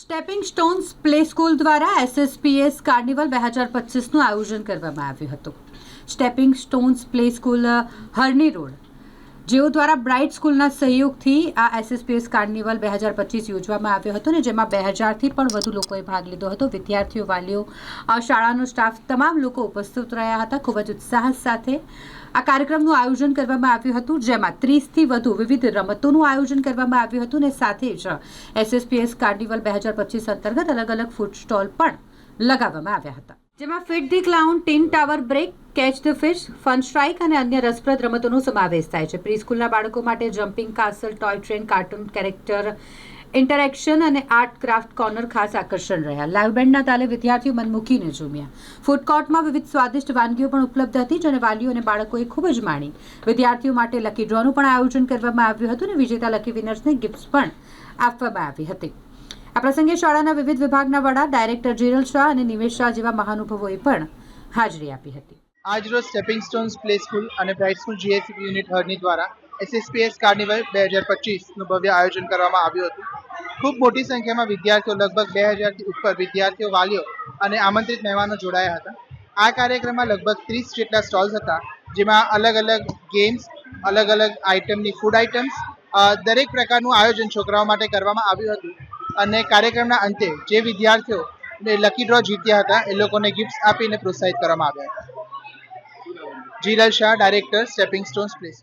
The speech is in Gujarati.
સ્ટેપિંગ સ્ટોન્સ પ્લે સ્કૂલ દ્વારા એસએસપીએસ કાર્નિવલ બે હજાર પચીસનું આયોજન કરવામાં આવ્યું હતું. Stepping stones play school Harni road. જેઓ દ્વારા બ્રાઇટ સ્કૂલના સહયોગથી આ એસએસપીએસ કાર્નિવલ બે હજાર પચીસ યોજવામાં આવ્યો હતો ને જેમાં બે હજારથી પણ વધુ લોકોએ ભાગ લીધો હતો. વિદ્યાર્થીઓ, વાલીઓ શાળાનો સ્ટાફ તમામ લોકો ઉપસ્થિત રહ્યા હતા. ખૂબ જ ઉત્સાહ સાથે આ કાર્યક્રમનું આયોજન કરવામાં આવ્યું હતું, જેમાં ત્રીસથી વધુ વિવિધ રમતોનું આયોજન કરવામાં આવ્યું હતું અને સાથે જ એસએસપીએસ કાર્નિવલ બે હજાર પચીસ અંતર્ગત અલગ અલગ ફૂડ સ્ટોલ પણ લગાવવામાં આવ્યા હતા. જેમાં fit the clown, tin tower, break catch the fish fun strike અને અન્ય રસપ્રદ રમતોનો સમાવેશ થાય છે. પ્રીસ્કૂલના બાળકો માટે jumping castle toy train cartoon character interaction અને આર્ટ ક્રાફ્ટ કોર્નર ખાસ આકર્ષણ રહ્યા. લાઈવ બેન્ડના તાલે વિદ્યાર્થીઓ મન મૂકીને ઝૂમ્યા. ફૂડ કોર્ટમાં વિવિધ સ્વાદિષ્ટ વાનગીઓ પણ ઉપલબ્ધ હતી, જેને વાલીઓ અને બાળકોએ ખૂબ જ માણી. વિદ્યાર્થીઓ માટે લકી ડ્રોનું પણ આયોજન કરવામાં આવ્યું હતું અને વિજેતા લકી વિનર્સને ગિફ્ટ્સ પણ આપવામાં આવી હતી. આ પ્રસંગે શાળાના વિવિધ વિભાગના વડા ડાયરેક્ટર જીરલ શાહ અને નિમેશ શાહ જેવા મહાનુભાવોએ પણ હાજરી આપી હતી. આજરોજ સ્ટેપિંગ સ્ટોન્સ પ્લે સ્કૂલ અને bright school GSC unit Harni દ્વારા એસએસપીએસ કાર્નિવલ બે હજાર પચીસનું ભવ્ય આયોજન કરવામાં આવ્યું હતું. ખૂબ મોટી સંખ્યામાં વિદ્યાર્થીઓ, લગભગ બે હજારથી ઉપર વિદ્યાર્થીઓ, વાલીઓ અને આમંત્રિત મહેમાનો જોડાયા હતા. આ કાર્યક્રમમાં લગભગ ત્રીસ જેટલા સ્ટોલ્સ હતા, જેમાં અલગ અલગ ગેમ્સ અલગ અલગ આઇટમની ફૂડ આઇટમ્સ દરેક પ્રકારનું આયોજન છોકરાઓ માટે કરવામાં આવ્યું હતું. અને કાર્યક્રમના અંતે જે વિદ્યાર્થીઓ લકી ડ્રો જીત્યા હતા, એ લોકોને ગિફ્ટ્સ આપીને પ્રોત્સાહિત કરવામાં આવ્યા હતા. જીરલ Shah director stepping stones place